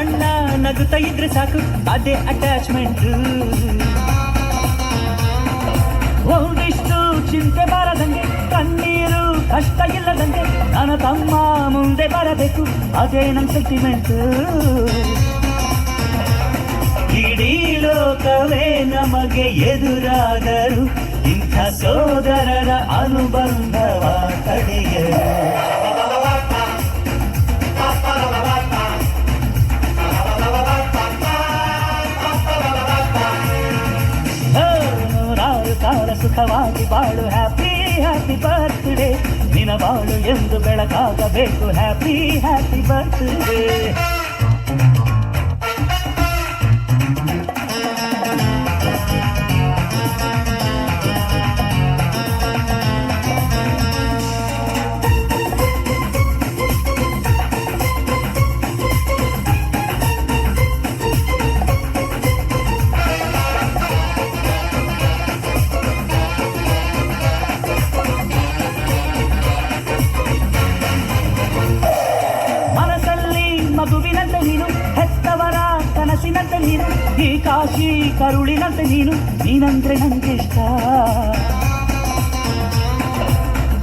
ಅಣ್ಣ ನಗುತ್ತಾ ಇದ್ರೆ ಸಾಕು ಅದೇ ಅಟ್ಯಾಚ್ಮೆಂಟ್ ಒಂದಿಷ್ಟು ಚಿಂತೆ ಬಾರದಂಗೆ, ಕಣ್ಣೀರು ಕಷ್ಟ ಇಲ್ಲದಂಗೆ ನನ್ನ ತಮ್ಮ ಮುಂದೆ ಬರಬೇಕು, ಅದೇ ನನ್ನ ಸೆಂಟಿಮೆಂಟ್ ಇಡೀ ಲೋಕವೇ ನಮಗೆ ಎದುರಾದರು ಇಂಥ ಸೋದರರ ಅನುಬಂಧವ ತಡೆಯರು ಸುಖವಾಗಿ ಬಾಳು ಹ್ಯಾಪಿ ಹ್ಯಾಪಿ ಬರ್ತ್ಡೇ ನಿನ ಬಾಳು ಎಂದು ಬೆಳಕಾಗಬೇಕು. ಹ್ಯಾಪಿ ಹ್ಯಾಪಿ ಬರ್ತ್ಡೇ ಮಗುವಿನಂತೆ ನೀನು, ಹೆತ್ತವರ ಕನಸಿನಂತೆ ನೀನು, ಈ ಕಾಶಿ ಕರುಳಿನಂತೆ ನೀನು, ನೀನಂದ್ರೆ ನಂಗಿಷ್ಟ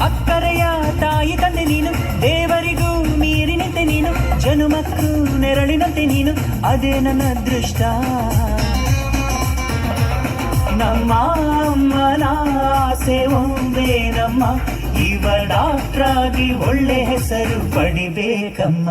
ಅಕ್ಕರೆಯ ತಾಯಿ ತಂದೆ ನೀನು, ದೇವರಿಗೂ ನೀರಿನಂತೆ ನೀನು, ಜನುಮಕ್ಕೂ ನೆರಳಿನಂತೆ ನೀನು, ಅದೇ ನನ್ನ ಅದೃಷ್ಟ ನಮ್ಮ ಆಸೆ ಒಂದೇ ನಮ್ಮ ಇವ ಡಾಕ್ಟ್ರಾಗಿ ಒಳ್ಳೆ ಹೆಸರು ಪಡಿಬೇಕಮ್ಮ.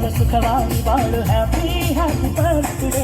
ಸುಖವಾಗಿ ಬಾಳು ಹ್ಯಾಪಿ ಹ್ಯಾಪಿ ಬರ್ತ್ಡೇ